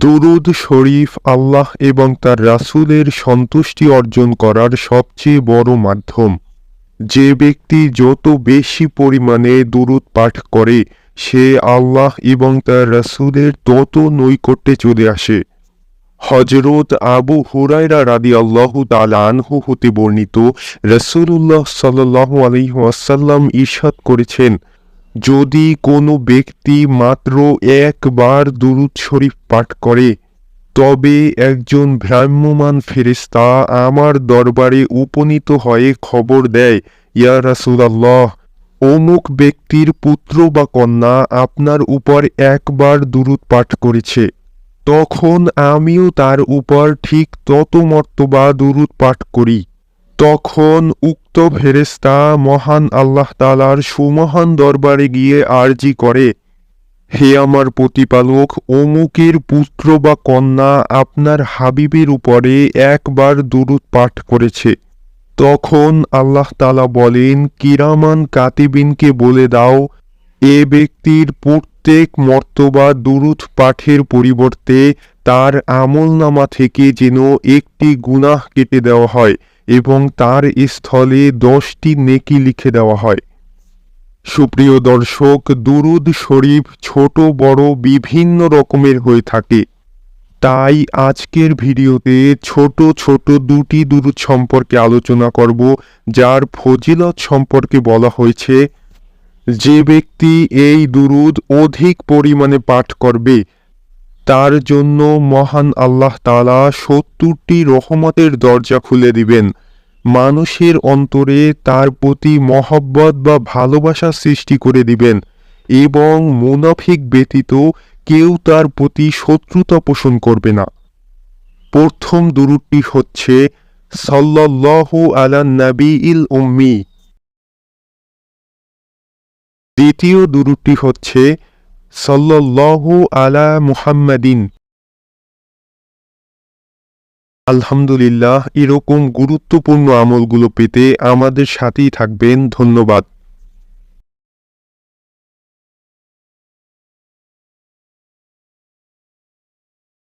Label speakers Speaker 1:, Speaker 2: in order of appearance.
Speaker 1: দুরুদ শরীফ আল্লাহ এবং তার রাসূলের সন্তুষ্টি অর্জন করার সবচেয়ে বড় মাধ্যম। যে ব্যক্তি যত বেশি পরিমাণে দুরুদ পাঠ করে, সে আল্লাহ এবং তার রাসূলের তত নৈকট্যে চলে আসে। হজরত আবু হুরায়রা রাদি আল্লাহ আনহু হতে বর্ণিত রসুল্লাহ সাল্লাহ আলহিহাসাল্লাম ঈর্ষাদ করেছেন যদি কোনো ব্যক্তি মাত্র একবার দুরুদ শরীফ পাঠ করে, তবে একজন ভ্রাম্যমান ফেরেস্তা আমার দরবারে উপনীত হয়ে খবর দেয়, ইয়া রাসূলাল্লাহ, অমুক ব্যক্তির পুত্র বা কন্যা আপনার উপর একবার দুরুদ পাঠ করেছে, তখন আমিও তার উপর ঠিক তত মর্তবা দুরুদ পাঠ করি। তখন উক্ত ফেরেস্তা মহান আল্লাহ তালার সুমহান দরবারে গিয়ে আর্জি করে, হে আমার প্রতিপালক, অমুকের পুত্র বা কন্যা আপনার হাবিবের উপরে একবার দুরুদ পাঠ করেছে। তখন আল্লাহ তালা বলেন, কিরামান কাতিবিনকে বলে দাও, এ ব্যক্তির প্রত্যেক মর্তবা দুরুদ পাঠের পরিবর্তে তার আমলনামা থেকে যেন একটি গুনাহ কেটে দেওয়া হয়। এবং তার স্থলে দশটি নেকি লিখে দেওয়া হয়। সুপ্রিয় দর্শক, দুরুদ শরীফ ছোট, বড়, বিভিন্ন রকমের হয়ে থাকে। তাই আজকের ভিডিওতে ছোট ছোট দুটি দুরুদ সম্পর্কে আলোচনা করব, যার ফজিলত সম্পর্কে বলা হয়েছে, যে ব্যক্তি এই দুরুদ অধিক পরিমাণে পাঠ করবে তার জন্য মহান আল্লাহ তালা সত্তরটি রহমতের দরজা খুলে দিবেন। মানুষের অন্তরে তার প্রতি মহব্বত বা ভালোবাসা সৃষ্টি করে দিবেন এবং মুনাফিক ব্যতীত কেউ তার প্রতি শত্রুতা পোষণ করবে না। প্রথম দুরুটি হচ্ছে, সাল্লাল্লাহু আলা নবী ইল উম্মি। দ্বিতীয় দুরুটি হচ্ছে সাল্লাল্লাহু আলা মুহাম্মাদিন। আলহামদুলিল্লাহ এরকম গুরুত্বপূর্ণ আমলগুলো পেতে আমাদের সাথেই থাকবেন। ধন্যবাদ।